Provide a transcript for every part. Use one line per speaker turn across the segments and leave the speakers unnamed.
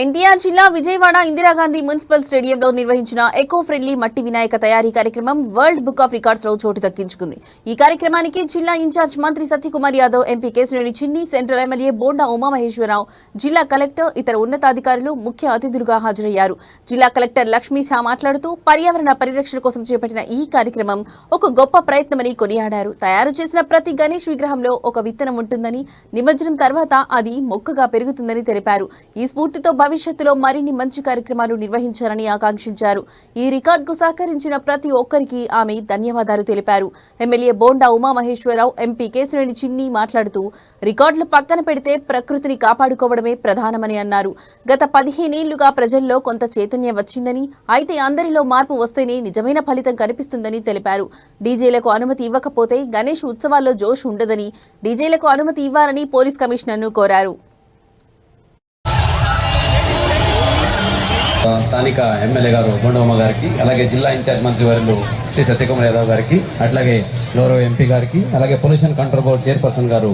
ఎన్టీఆర్ జిల్లా విజయవాడ ఇందిరాగాంధీ మున్సిపల్ స్టేడియంలో నిర్వహించిన ఎకో ఫ్రెండ్లీ మట్టి వినాయక తయారీ కార్యక్రమం వరల్డ్ బుక్ ఆఫ్ రికార్డ్స్లో చోటు దక్కించుకుంది. ఈ కార్యక్రమానికి జిల్లా ఇన్ఛార్జ్ మంత్రి సత్యకుమార్ యాదవ్ ఎంపీ కేశినేని చిన్ని సెంట్రల్ ఎమ్మెల్యే బోండా ఉమామహేశ్వరరావు జిల్లా కలెక్టర్ ఇతర ఉన్నతాధికారులు ముఖ్య అతిథులుగా హాజరయ్యారు. జిల్లా కలెక్టర్ లక్ష్మీ షా మాట్లాడుతూ పర్యావరణ పరిరక్షణ కోసం చేపట్టిన ఈ కార్యక్రమం ఒక గొప్ప ప్రయత్నమని కొనియాడారు. తయారు చేసిన ప్రతి గణేష్ విగ్రహంలో ఒక విత్తనం ఉంటుందని నిమజ్జనం తర్వాత అది మొక్కగా పెరుగుతుందని తెలిపారు. ఈ స్ఫూర్తితో భవిష్యత్తులో మరిన్ని మంచి కార్యక్రమాలు నిర్వహించాలని ఆకాంక్షించారు. ఈ రికార్డుకు సహకరించిన ప్రతి ఒక్కరికి ఆమె ధన్యవాదాలు తెలిపారు. ఎమ్మెల్యే బోండా ఉమామహేశ్వరరావు ఎంపీ కేశినేని చిన్ని మాట్లాడుతూ రికార్డులు పక్కన పెడితే ప్రకృతిని కాపాడుకోవడమే ప్రధానమని అన్నారు. గత పదిహేనేళ్ళుగా ప్రజల్లో కొంత చైతన్యం వచ్చిందని అయితే అందరిలో మార్పు వస్తేనే నిజమైన ఫలితం కనిపిస్తుందని తెలిపారు. డీజేలకు అనుమతి ఇవ్వకపోతే గణేష్ ఉత్సవాల్లో జోష్ ఉండదని డీజేలకు అనుమతి ఇవ్వాలని పోలీస్ కమిషనర్ను కోరారు.
స్థానిక ఎమ్మెల్యే గారు బొండమ్మ గారికి అలాగే జిల్లా ఇన్ఛార్జ్ మంత్రి వర్యులు శ్రీ సత్యకుమార్ యాదవ్ గారికి అట్లాగే గౌరవ ఎంపీ గారికి అలాగే పొల్యూషన్ కంట్రోల్ బోర్డ్ చైర్పర్సన్ గారు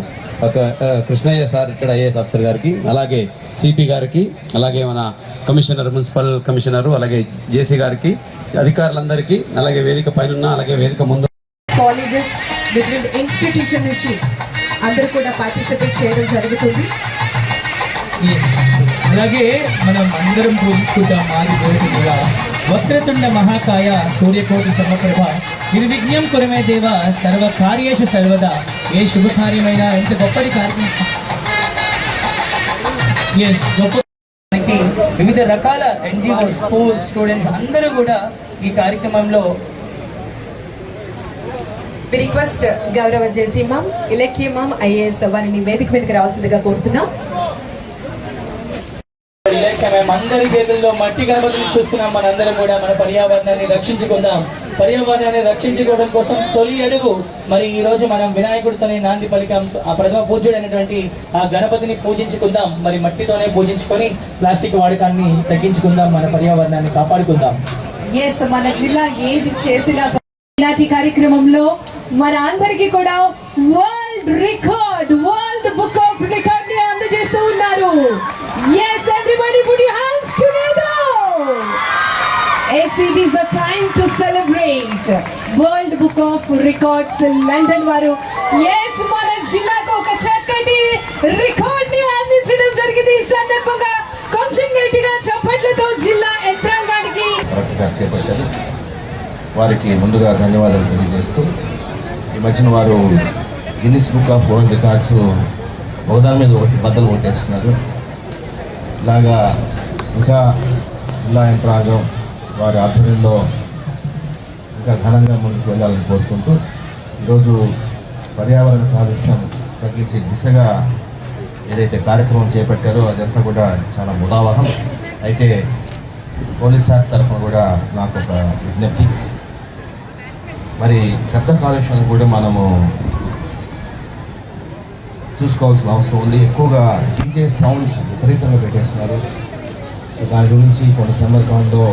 Krishnaiah sir retired IAS officer గారికి అలాగే సిపి గారికి అలాగే మన కమిషనర్ మున్సిపల్ కమిషనర్ అలాగే జేసీ గారికి అధికారులందరికీ అలాగే వేదిక పైన అలాగే వేదిక ముందు
కాలేజెస్ డిఫరెంట్ ఇన్స్టిట్యూషన్ నుంచి అందరూ కూడా పార్టిసిపేట్ చేయడం జరుగుతుంది.
అలాగే మనం అందరం పూజించుకుంటాం మాది కోరుకుంటుగా వక్రతుండ మహాకాయ సూర్యకోటి సమప్రభ. నిర్విఘ్నం కురమే దేవ సర్వ కార్యేషు సర్వదా. ఏ శుభకార్యమైనా ఎంత గొప్పది కార్యం. ఎస్ గొప్ప వివిధ రకాల ఎన్జిఓ స్కూల్ స్టూడెంట్స్ అందరూ కూడా ఈ కార్యక్రమంలో
రిక్వెస్ట్ గౌరవ JC ma'am Ilakya ma'am IAS వారిని వేదిక మీదకి రావాల్సిందిగా కోరుతున్నాం.
అందరి చేతుల్లో మట్టి గణపతిని చూస్తున్నాం మనందరం కూడా మన పర్యావరణాన్ని రక్షించుకుందాం. పర్యావరణాన్ని రక్షించుకోవడం కోసం తొలి అడుగు. మరి ఈ రోజు మనం వినాయకుడితోనే నాంది పలికాం. ఆ ప్రథమ పూజ్యుడైనటువంటి ఆ గణపతిని పూజించుకుందాం. మరి మట్టితోనే పూజించుకొని ప్లాస్టిక్ వాడకాన్ని తగ్గించుకుందాం. మన పర్యావరణాన్ని కాపాడుకుందాం.
ఎస్ మన జిల్లా ఏది చేసినా ఇలాంటి కార్యక్రమంలో మన అందరికీ కూడా world record eight world book of records London వారు ఎస్ మన జిల్లాకు ఒక చక్కటి రికార్డ్ని అందించడం జరిగింది. ఈ సందర్భంగా కొంచెం గట్టిగా చప్పట్లతో జిల్లా యంత్రాంగానికి
వారికి ముందుగా ధన్యవాదాలు తెలియజేస్తూ ఈ మధ్యన వారు Guinness book of world records ఒకదాని మీద ఒకటి బద్దలు కొట్టేస్తున్నారు. ఇలాగా ఇంకా జిల్లా యంత్రాంగం వారి ఆధ్వర్యంలో ఇంకా ఘనంగా ముందుకు వెళ్ళాలని కోరుకుంటూ ఈరోజు పర్యావరణ కాలుష్యం తగ్గించే దిశగా ఏదైతే కార్యక్రమం చేపట్టారో అదంతా కూడా చాలా ఉదావహం అయితే పోలీస్ శాఖ తరఫున కూడా నాకు ఒక విజ్ఞప్తి. మరి శబ్ద కాలుష్యం కూడా మనము చూసుకోవాల్సిన అవసరం ఉంది. ఎక్కువగా డీజే సౌండ్స్ విపరీతంగా పెట్టేస్తున్నారు. దాని గురించి కొన్ని సందర్భాల్లో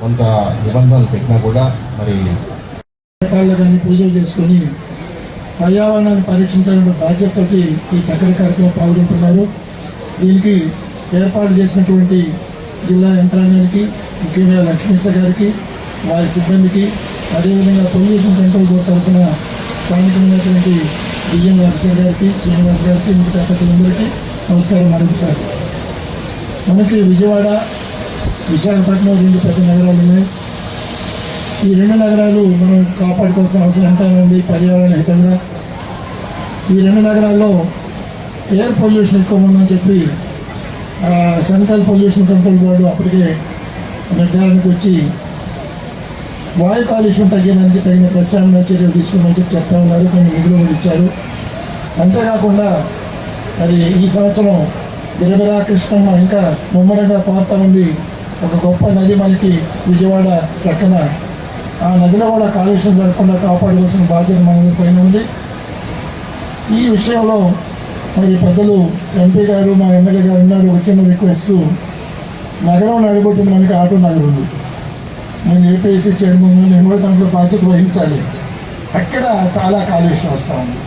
కొంత నిబంధనలు పెట్టినా కూడా మరి
రకాల్లో కానీ పూజలు చేసుకొని పర్యావరణాన్ని పరీక్షించాలన్న బాధ్యతతోటి ఈ చక్కటి కార్యక్రమం పాల్గొంటున్నారు. దీనికి ఏర్పాటు చేసినటువంటి జిల్లా యంత్రాంగానికి ముఖ్యంగా లక్ష్మీశ గారికి వారి సిబ్బందికి అదేవిధంగా పొల్యూషన్ కంట్రోల్ బోర్డు తరఫున స్థానికమైనటువంటి డిఎం ఆఫీసర్ గారికి శ్రీనివాస్ గారికి మిగతా ప్రతినిధులకి నమస్కారం మరొకసారి. మనకి విజయవాడ విశాఖపట్నం రెండు పెద్ద నగరాలు ఉన్నాయి. ఈ రెండు నగరాలు మనం కాపాడుకోవాల్సిన అవసరం ఎంత ఉంది? పర్యావరణ హితంగా. ఈ రెండు నగరాల్లో ఎయిర్ పొల్యూషన్ ఎక్కువ ఉందని చెప్పి సెంట్రల్ పొల్యూషన్ కంట్రోల్ బోర్డు అప్పటికే నిర్ధారణకు వచ్చి వాయు కాలుష్యం తగ్గడానికి తగిన ప్రత్యామ్నాయ చర్యలు తీసుకోమని చెప్పి చెప్తా ఉన్నారు. కొన్ని నిధులు కూడా ఇచ్చారు. అంతేకాకుండా మరి ఈ సంవత్సరం గిరిబిరా కృష్ణమ్మ ఇంకా ముమ్మరంగా పారుతా ఉంది. ఒక గొప్ప నది మనకి విజయవాడ ప్రక్కన ఆ నదిలో కూడా కాలుష్యం జరగకుండా కాపాడవలసిన బాధ్యత మన పైన ఉంది. ఈ విషయంలో మరి పెద్దలు ఎంపీ గారు మా ఎమ్మెల్యే గారు ఉన్నారు. ఒక చిన్న రిక్వెస్ట్ నగరం నడబోతుంది మనకి ఆటో నగరం ఉంది. నేను ఏపీఎస్సీ చైర్మన్ నేను కూడా దాంట్లో బాధ్యత వహించాలి. అక్కడ చాలా కాలుష్యం వస్తూ ఉంది.